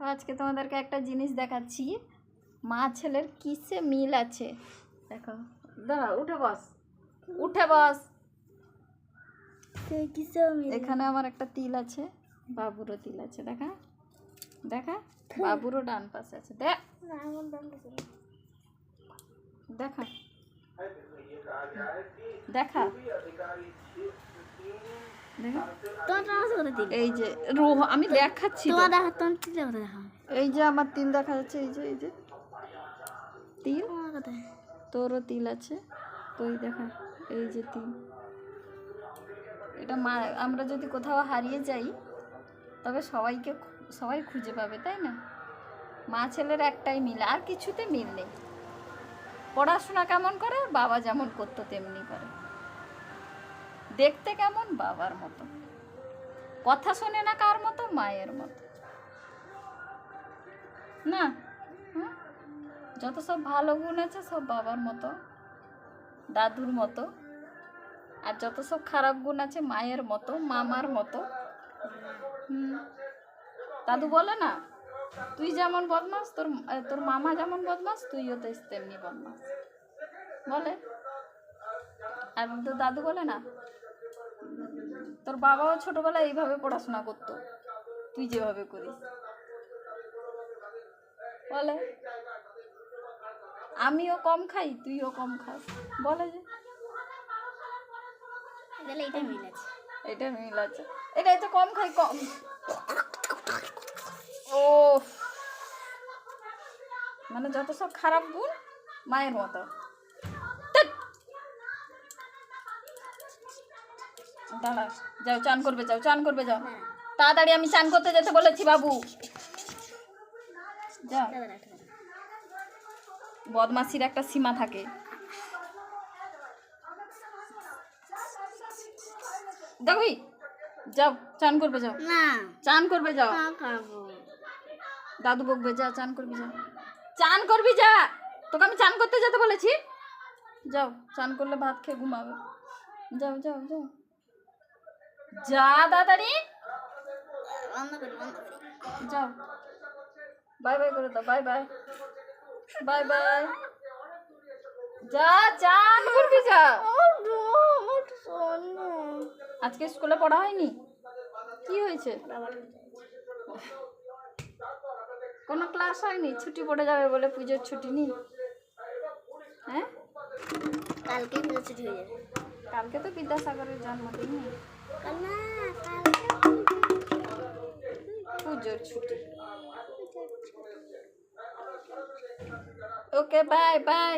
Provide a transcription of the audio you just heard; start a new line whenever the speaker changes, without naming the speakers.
আজকে তোমাদেরকে একটা জিনিস দেখাচ্ছি। মা ছেলের কিসে মিল আছে? দেখো। দাঁড়া উঠে বস। উঠে বস। এখানে আমার একটা তিল আছে বাবুরও তিল আছে দেখা? দেখা? বাবুরও ডান পাশে আছে দেখ। দেখা দেখা। দেখা। এই যে রোহ আমি দেখাচ্ছি এই যে আমার তিল দেখা যাচ্ছে এই যে এই যে। তিল? তোরও তিল আছে। তো এই দেখা এই যে তিল। এটা মা আমরা যদি কোথাও হারিয়ে যাই তবে সবাইকে সবাই খুঁজে পাবে তাই না? মা ছেলের একটাই মিল আর কিছুতে মিল নেই। পড়াশোনা কেমন করে বাবা যেমন করতো তেমনি করে। দেখতে কেমন বাবার মতো? কথা শোনে না কার মতো? মায়ের মতো। না? যত সব ভালো গুণ আছে সব বাবার মতো, দাদুর মতো, আর যত সব খারাপ গুণ আছে মায়ের মতো, মামার মতো। দাদু বলে না, তুই যেমন বদমাস, তোর তোর মামা যেমন বদমাস, তুইও তো তেমনি বদমাস। বলে? আর দাদু বলে না তোর বাবাও ছোটবেলায় এইভাবে পড়াশোনা করতো। তুই যেভাবে করিস। বলে আমিও কম খাই তুইও কম খাস। বলে যে। এটা মিল আছে। এটা তো কম খাই কম। ও মানে যত সব খারাপ গুণ মায়ের মতো। যাও চান করবে যাও চান করবে যাও। তাড়াতাড়ি আমি চান করতে যেতে বলেছি বাবু। যাও। বদমাসির একটা সীমা থাকে। দেখবি যাও চান করবে যাও। চান করবে যাও। দাদু বকবে যা চান করবি যা। চান করবি যা। তোকে আমি চান করতে যেতে বলেছি। যাও চান করলে ভাত খেয়ে ঘুমাবে। যাও যাও যাও। যা তাড়াতাড়ি। যাও। বাই বাই করে দাও বাই বাই। Bye bye. যা চান করবি যা। আজকে স্কুলে পড়া হয়নি? কি হয়েছে? কোনো ক্লাস হয়নি? ছুটি পড়ে যাবে বলে পুজোর ছুটি নেই। হ্যাঁ?
কালকে ছুটি হয়ে যাবে।
কালকে তো বিদ্যাসাগরের জন্মদিন
না
পুজোর ছুটি ওকে বাই বাই